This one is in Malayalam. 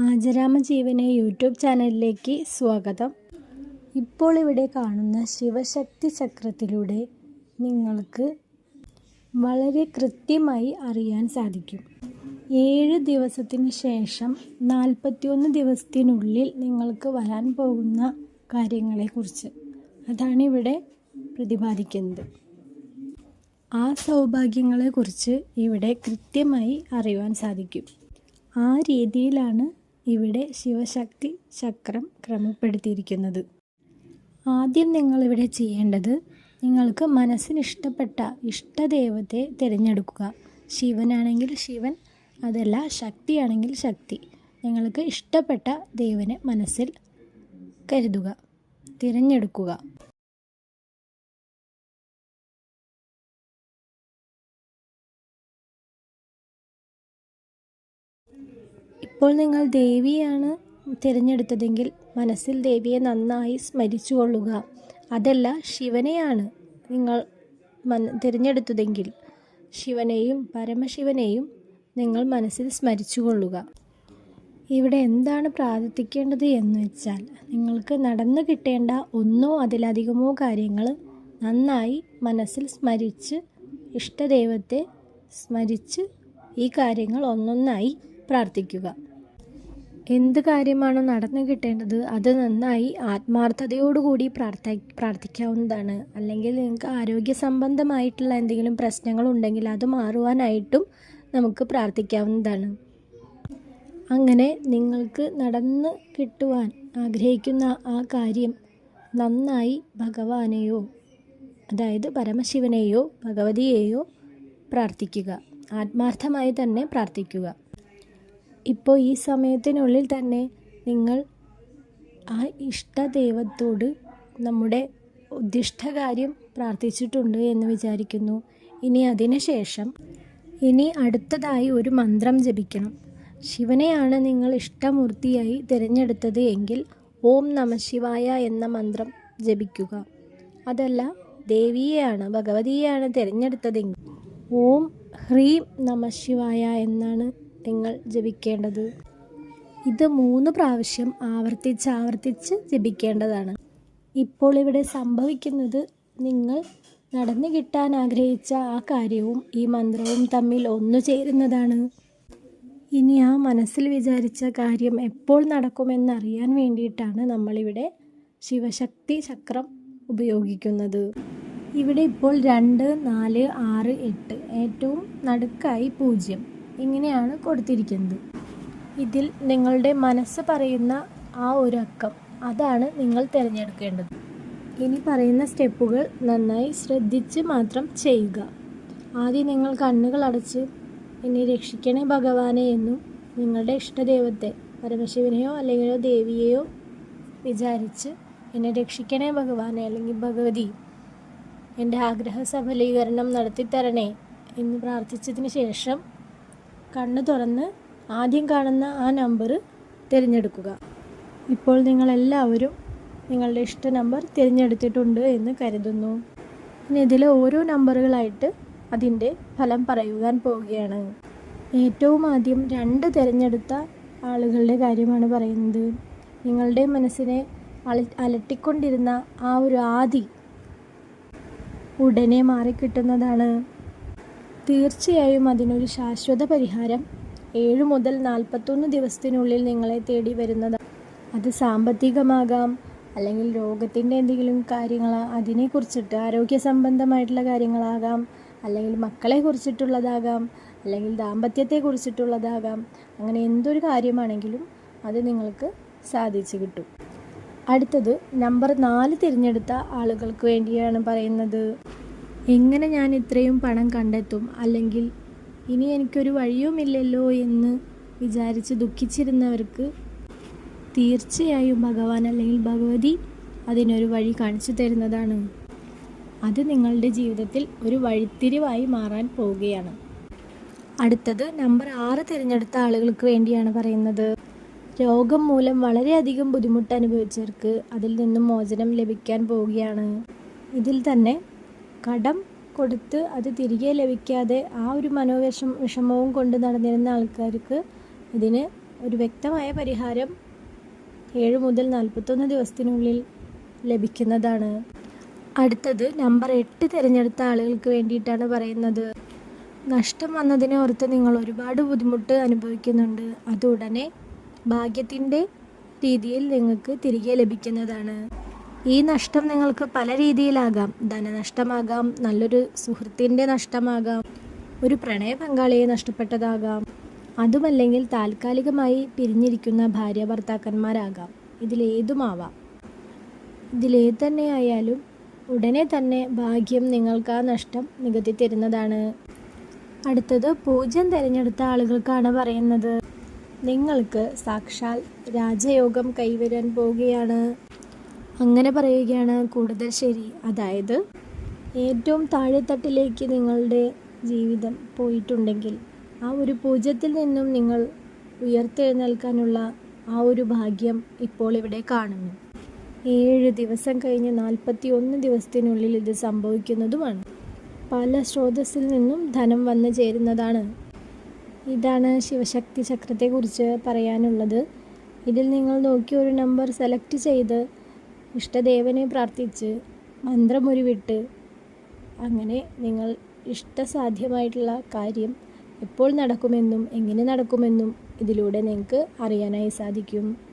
ആചരാമജീവനെ യൂട്യൂബ് ചാനലിലേക്ക് സ്വാഗതം. ഇപ്പോൾ ഇവിടെ കാണുന്ന ശിവശക്തി ചക്രത്തിലൂടെ നിങ്ങൾക്ക് വളരെ കൃത്യമായി അറിയാൻ സാധിക്കും. ഏഴ് ദിവസത്തിന് ശേഷം നാൽപ്പത്തിയൊന്ന് ദിവസത്തിനുള്ളിൽ നിങ്ങൾക്ക് വരാൻ പോകുന്ന കാര്യങ്ങളെക്കുറിച്ച് അതാണ് ഇവിടെ പ്രതിപാദിക്കുന്നത്. ആ സൗഭാഗ്യങ്ങളെക്കുറിച്ച് ഇവിടെ കൃത്യമായി അറിയുവാൻ സാധിക്കും. ആ രീതിയിലാണ് ഇവിടെ ശിവശക്തി ചക്രം ക്രമപ്പെടുത്തിയിരിക്കുന്നത്. ആദ്യം നിങ്ങളിവിടെ ചെയ്യേണ്ടത് നിങ്ങൾക്ക് മനസ്സിന് ഇഷ്ടപ്പെട്ട ഇഷ്ടദൈവത്തെ തിരഞ്ഞെടുക്കുക. ശിവനാണെങ്കിൽ ശിവൻ അതല്ല ശക്തിയാണെങ്കിൽ ശക്തി. നിങ്ങൾക്ക് ഇഷ്ടപ്പെട്ട ദൈവനെ മനസ്സിൽ കരുതുക തിരഞ്ഞെടുക്കുക. ഇപ്പോൾ നിങ്ങൾ ദേവിയാണ് തിരഞ്ഞെടുത്തതെങ്കിൽ മനസ്സിൽ ദേവിയെ നന്നായി സ്മരിച്ചു കൊള്ളുക അതല്ല ശിവനെയാണ് നിങ്ങൾ മന തിരഞ്ഞെടുത്തതെങ്കിൽ ശിവനെയും പരമശിവനെയും നിങ്ങൾ മനസ്സിൽ സ്മരിച്ചു കൊള്ളുക ഇവിടെ എന്താണ് പ്രാർത്ഥിക്കേണ്ടത് എന്ന് വെച്ചാൽ നിങ്ങൾക്ക് നടന്നു കിട്ടേണ്ട ഒന്നോ അതിലധികമോ കാര്യങ്ങൾ നന്നായി മനസ്സിൽ സ്മരിച്ച് ഇഷ്ടദൈവത്തെ സ്മരിച്ച് ഈ കാര്യങ്ങൾ ഒന്നൊന്നായി പ്രാർത്ഥിക്കുക. എന്ത് കാര്യമാണോ നടന്നു കിട്ടേണ്ടത് അത് നന്നായി ആത്മാർത്ഥതയോടുകൂടി പ്രാർത്ഥി പ്രാർത്ഥിക്കാവുന്നതാണ്. അല്ലെങ്കിൽ നിങ്ങൾക്ക് ആരോഗ്യ സംബന്ധമായിട്ടുള്ള എന്തെങ്കിലും പ്രശ്നങ്ങളുണ്ടെങ്കിൽ അത് മാറുവാനായിട്ടും നമുക്ക് പ്രാർത്ഥിക്കാവുന്നതാണ്. അങ്ങനെ നിങ്ങൾക്ക് നടന്ന് കിട്ടുവാൻ ആഗ്രഹിക്കുന്ന ആ കാര്യം നന്നായി ഭഗവാനെയോ അതായത് പരമശിവനെയോ ഭഗവതിയെയോ പ്രാർത്ഥിക്കുക. ആത്മാർത്ഥമായി തന്നെ പ്രാർത്ഥിക്കുക. ഇപ്പോൾ ഈ സമയത്തിനുള്ളിൽ തന്നെ നിങ്ങൾ ആ ഇഷ്ട ദൈവത്തോട് നമ്മുടെ ഉദ്ദിഷ്ട കാര്യം പ്രാർത്ഥിച്ചിട്ടുണ്ട് എന്ന് വിചാരിക്കുന്നു. ഇനി അതിനുശേഷം ഇനി അടുത്തതായി ഒരു മന്ത്രം ജപിക്കണം. ശിവനെയാണ് നിങ്ങൾ ഇഷ്ടമൂർത്തിയായി തിരഞ്ഞെടുത്തത് എങ്കിൽ ഓം നമ ശിവായ എന്ന മന്ത്രം ജപിക്കുക. അതല്ല ദേവിയെയാണ് ഭഗവതിയെയാണ് തിരഞ്ഞെടുത്തതെങ്കിൽ. ഓം ഹ്രീം നമ ശിവായ എന്നാണ് നിങ്ങൾ ജപിക്കേണ്ടത്. ഇത് മൂന്ന് പ്രാവശ്യം ആവർത്തിച്ച് ആവർത്തിച്ച് ജപിക്കേണ്ടതാണ്. ഇപ്പോൾ ഇവിടെ സംഭവിക്കുന്നത് നിങ്ങൾ നടന്നു കിട്ടാൻ ആഗ്രഹിച്ച ആ കാര്യവും ഈ മന്ത്രവും തമ്മിൽ ഒന്നു ചേരുന്നതാണ്. ഇനി ആ മനസ്സിൽ വിചാരിച്ച കാര്യം എപ്പോൾ നടക്കുമെന്നറിയാൻ വേണ്ടിയിട്ടാണ് നമ്മളിവിടെ ശിവശക്തി ചക്രം ഉപയോഗിക്കുന്നത്. ഇവിടെ ഇപ്പോൾ രണ്ട് നാല് ആറ് എട്ട് ഏറ്റവും നടുക്കായി പൂജ്യം. ഇങ്ങനെയാണ് കൊടുത്തിരിക്കുന്നത്. ഇതിൽ നിങ്ങളുടെ മനസ്സ് പറയുന്ന ആ ഒരു അക്കം അതാണ് നിങ്ങൾ തിരഞ്ഞെടുക്കേണ്ടത്. ഇനി പറയുന്ന സ്റ്റെപ്പുകൾ നന്നായി ശ്രദ്ധിച്ച് മാത്രം ചെയ്യുക. ആദ്യം നിങ്ങൾ കണ്ണുകൾ അടച്ച് എന്നെ രക്ഷിക്കണേ ഭഗവാനെ എന്നും നിങ്ങളുടെ ഇഷ്ടദൈവത്തെ പരമശിവനെയോ അല്ലെങ്കിൽ ദേവിയെയോ വിചാരിച്ച് എന്നെ രക്ഷിക്കണേ ഭഗവാനെ അല്ലെങ്കിൽ ഭഗവതി എന്റെ ആഗ്രഹ സഫലീകരണം നടത്തിത്തരണേ എന്ന് പ്രാർത്ഥിച്ചതിന് ശേഷം കണ്ണ് തുറന്ന് ആദ്യം കാണുന്ന ആ നമ്പർ തിരഞ്ഞെടുക്കുക. ഇപ്പോൾ നിങ്ങളെല്ലാവരും നിങ്ങളുടെ ഇഷ്ട നമ്പർ തിരഞ്ഞെടുത്തിട്ടുണ്ട് എന്ന് കരുതുന്നു. ഇനി ഇതിലെ ഓരോ നമ്പറുകളായിട്ട് അതിന്റെ ഫലം പറയുവാൻ പോവുകയാണ്. ഏറ്റവും ആദ്യം രണ്ട് തിരഞ്ഞെടുത്ത ആളുകളുടെ കാര്യമാണ് പറയുന്നത്. നിങ്ങളുടെ മനസ്സിനെ അല അലട്ടിക്കൊണ്ടിരുന്ന ആ ഒരു ആദി ഉടനെ മാറിക്കിട്ടുന്നതാണ്. തീർച്ചയായും അതിനൊരു ശാശ്വത പരിഹാരം. ഏഴ് മുതൽ നാൽപ്പത്തൊന്ന് ദിവസത്തിനുള്ളിൽ നിങ്ങളെ തേടി വരുന്നത്. അത് സാമ്പത്തികമാകാം അല്ലെങ്കിൽ രോഗത്തിന്റെ എന്തെങ്കിലും കാര്യങ്ങൾ അതിനെക്കുറിച്ചിട്ട് ആരോഗ്യ സംബന്ധമായിട്ടുള്ള കാര്യങ്ങളാകാം അല്ലെങ്കിൽ മക്കളെ കുറിച്ചിട്ടുള്ളതാകാം അല്ലെങ്കിൽ ദാമ്പത്യത്തെ കുറിച്ചിട്ടുള്ളതാകാം അങ്ങനെ എന്തൊരു കാര്യമാണെങ്കിലും അത് നിങ്ങൾക്ക് സാധിച്ചു കിട്ടും. അടുത്തത് നമ്പർ നാല് തിരഞ്ഞെടുത്ത ആളുകൾക്ക് വേണ്ടിയാണ് പറയുന്നത്. എങ്ങനെ ഞാൻ ഇത്രയും പണം കണ്ടെത്തും? അല്ലെങ്കിൽ ഇനി എനിക്കൊരു വഴിയുമില്ലല്ലോ എന്ന് വിചാരിച്ച് ദുഃഖിച്ചിരുന്നവർക്ക് തീർച്ചയായും ഭഗവാൻ അല്ലെങ്കിൽ ഭഗവതി അതിനൊരു വഴി കാണിച്ചു തരുന്നതാണ്. അത് നിങ്ങളുടെ ജീവിതത്തിൽ ഒരു വഴിത്തിരിവായി മാറാൻ പോവുകയാണ്. അടുത്തത് നമ്പർ ആറ് തിരഞ്ഞെടുത്ത ആളുകൾക്ക് വേണ്ടിയാണ് പറയുന്നത്. രോഗം മൂലം വളരെയധികം ബുദ്ധിമുട്ട് അനുഭവിച്ചവർക്ക് അതിൽ നിന്നും മോചനം ലഭിക്കാൻ പോവുകയാണ്. ഇതിൽ തന്നെ കടം കൊടുത്ത് അത് തിരികെ ലഭിക്കാതെ ആ ഒരു മനോവിഷം വിഷമവും കൊണ്ട് നടന്നിരുന്ന ആൾക്കാർക്ക് ഇതിന് ഒരു വ്യക്തമായ പരിഹാരം ഏഴ് മുതൽ നാൽപ്പത്തൊന്ന് ദിവസത്തിനുള്ളിൽ ലഭിക്കുന്നതാണ്. അടുത്തത് നമ്പർ എട്ട് തിരഞ്ഞെടുത്ത ആളുകൾക്ക് വേണ്ടിയിട്ടാണ് പറയുന്നത്. നഷ്ടം വന്നതിനെ ഓർത്ത് നിങ്ങൾ ഒരുപാട് ബുദ്ധിമുട്ട് അനുഭവിക്കുന്നുണ്ട്. അത് ഉടനെ ഭാഗ്യത്തിന്റെ രീതിയിൽ നിങ്ങൾക്ക് തിരികെ ലഭിക്കുന്നതാണ്. ഈ നഷ്ടം നിങ്ങൾക്ക് പല രീതിയിലാകാം. ധനനഷ്ടമാകാം നല്ലൊരു സുഹൃത്തിന്റെ നഷ്ടമാകാം ഒരു പ്രണയ പങ്കാളിയെ നഷ്ടപ്പെട്ടതാകാം. അതുമല്ലെങ്കിൽ താൽക്കാലികമായി പിരിഞ്ഞിരിക്കുന്ന ഭാര്യ ഭർത്താക്കന്മാരാകാം. ഇതിലേതുമാവാം ഇതിലേത് തന്നെയായാലും ഉടനെ തന്നെ ഭാഗ്യം നിങ്ങൾക്ക് ആ നഷ്ടം നികത്തി തരുന്നതാണ്. അടുത്തത് പൂജ്യം തിരഞ്ഞെടുത്ത ആളുകൾക്കാണ് പറയുന്നത്. നിങ്ങൾക്ക് സാക്ഷാൽ രാജയോഗം കൈവരാൻ പോവുകയാണ്. അങ്ങനെ പറയുകയാണ് കൂടുതൽ ശരി. അതായത് ഏറ്റവും താഴെത്തട്ടിലേക്ക് നിങ്ങളുടെ ജീവിതം പോയിട്ടുണ്ടെങ്കിൽ ആ ഒരു പൂജ്യത്തിൽ നിന്നും നിങ്ങൾ ഉയർത്തെഴുന്നേൽക്കാനുള്ള ആ ഒരു ഭാഗ്യം ഇപ്പോൾ ഇവിടെ കാണുന്നു. ഏഴ് ദിവസം കഴിഞ്ഞ് നാൽപ്പത്തി ഒന്ന് ദിവസത്തിനുള്ളിൽ ഇത് സംഭവിക്കുന്നതുമാണ്. പല സ്രോതസ്സിൽ നിന്നും ധനം വന്നു ചേരുന്നതാണ്. ഇതാണ് ശിവശക്തി ചക്രത്തെക്കുറിച്ച് പറയാനുള്ളത്. ഇതിൽ നിങ്ങൾ നോക്കി ഒരു നമ്പർ സെലക്ട് ചെയ്ത് ഇഷ്ടദേവനെ പ്രാർത്ഥിച്ച് മന്ത്രമുരുവിട്ട് അങ്ങനെ നിങ്ങൾ ഇഷ്ടസാധ്യമായിട്ടുള്ള കാര്യം എപ്പോൾ നടക്കുമെന്നും എങ്ങനെ നടക്കുമെന്നും ഇതിലൂടെ നിങ്ങൾക്ക് അറിയാനായി സാധിക്കും.